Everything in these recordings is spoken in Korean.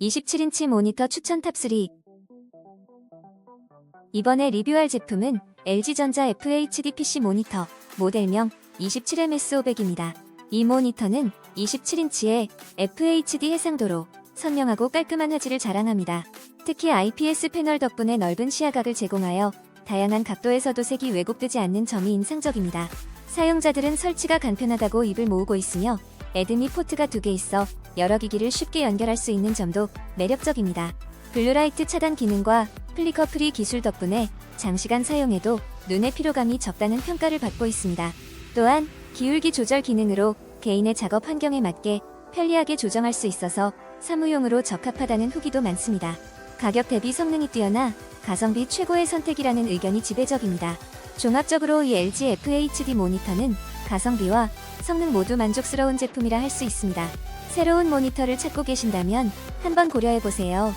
27인치 모니터 추천 탑3 이번에 리뷰할 제품은 LG전자 FHD PC 모니터 모델명 27MS500입니다. 이 모니터는 27인치의 FHD 해상도로 선명하고 깔끔한 화질을 자랑합니다. 특히 IPS 패널 덕분에 넓은 시야각을 제공하여 다양한 각도에서도 색이 왜곡되지 않는 점이 인상적입니다. 사용자들은 설치가 간편하다고 입을 모으고 있으며 애드미 포트가 두 개 있어 여러 기기를 쉽게 연결할 수 있는 점도 매력적입니다. 블루라이트 차단 기능과 플리커 프리 기술 덕분에 장시간 사용해도 눈의 피로감이 적다는 평가를 받고 있습니다. 또한 기울기 조절 기능으로 개인의 작업 환경에 맞게 편리하게 조정할 수 있어서 사무용으로 적합하다는 후기도 많습니다. 가격 대비 성능이 뛰어나 가성비 최고의 선택이라는 의견이 지배적입니다. 종합적으로 이 LG FHD 모니터는 가성비와 성능 모두 만족스러운 제품이라 할 수 있습니다. 새로운 모니터를 찾고 계신다면 한번 고려해보세요.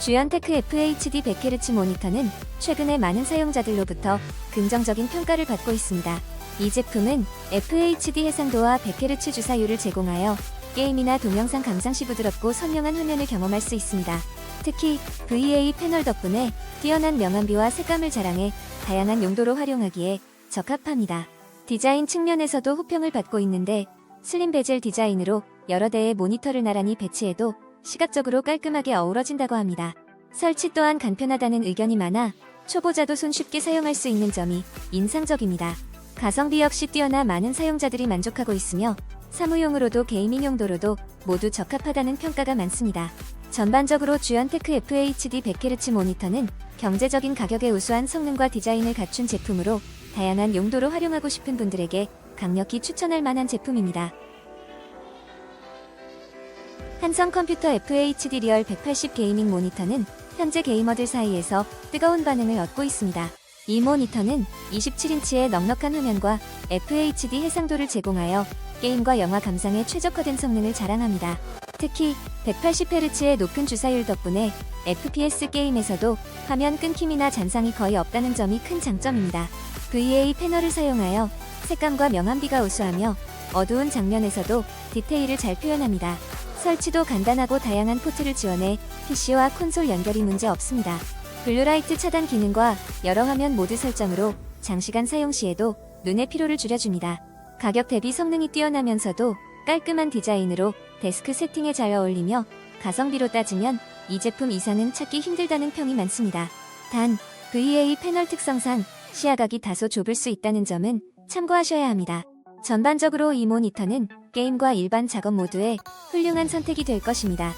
주연테크 FHD 100Hz 모니터는 최근에 많은 사용자들로부터 긍정적인 평가를 받고 있습니다. 이 제품은 FHD 해상도와 100Hz 주사율을 제공하여 게임이나 동영상 감상 시 부드럽고 선명한 화면을 경험할 수 있습니다. 특히 VA 패널 덕분에 뛰어난 명암비와 색감을 자랑해 다양한 용도로 활용하기에 적합합니다. 디자인 측면에서도 호평을 받고 있는데 슬림 베젤 디자인으로 여러 대의 모니터를 나란히 배치해도 시각적으로 깔끔하게 어우러진다고 합니다. 설치 또한 간편하다는 의견이 많아 초보자도 손쉽게 사용할 수 있는 점이 인상적입니다. 가성비 역시 뛰어나 많은 사용자들이 만족하고 있으며 사무용으로도 게이밍 용도로도 모두 적합하다는 평가가 많습니다. 전반적으로 주연테크 FHD 100Hz 모니터는 경제적인 가격에 우수한 성능과 디자인을 갖춘 제품으로 다양한 용도로 활용하고 싶은 분들에게 강력히 추천할 만한 제품입니다. 한성 컴퓨터 FHD 리얼 180 게이밍 모니터는 현재 게이머들 사이에서 뜨거운 반응을 얻고 있습니다. 이 모니터는 27인치의 넉넉한 화면과 FHD 해상도를 제공하여 게임과 영화 감상에 최적화된 성능을 자랑합니다. 특히 180Hz의 높은 주사율 덕분에 FPS 게임에서도 화면 끊김이나 잔상이 거의 없다는 점이 큰 장점입니다. VA 패널을 사용하여 색감과 명암비가 우수하며 어두운 장면에서도 디테일을 잘 표현합니다. 설치도 간단하고 다양한 포트를 지원해 PC와 콘솔 연결이 문제 없습니다. 블루라이트 차단 기능과 여러 화면 모드 설정으로 장시간 사용 시에도 눈의 피로를 줄여줍니다. 가격 대비 성능이 뛰어나면서도 깔끔한 디자인으로 데스크 세팅에 잘 어울리며 가성비로 따지면 이 제품 이상은 찾기 힘들다는 평이 많습니다. 단, VA 패널 특성상 시야각이 다소 좁을 수 있다는 점은 참고하셔야 합니다. 전반적으로 이 모니터는 게임과 일반 작업 모두에 훌륭한 선택이 될 것입니다.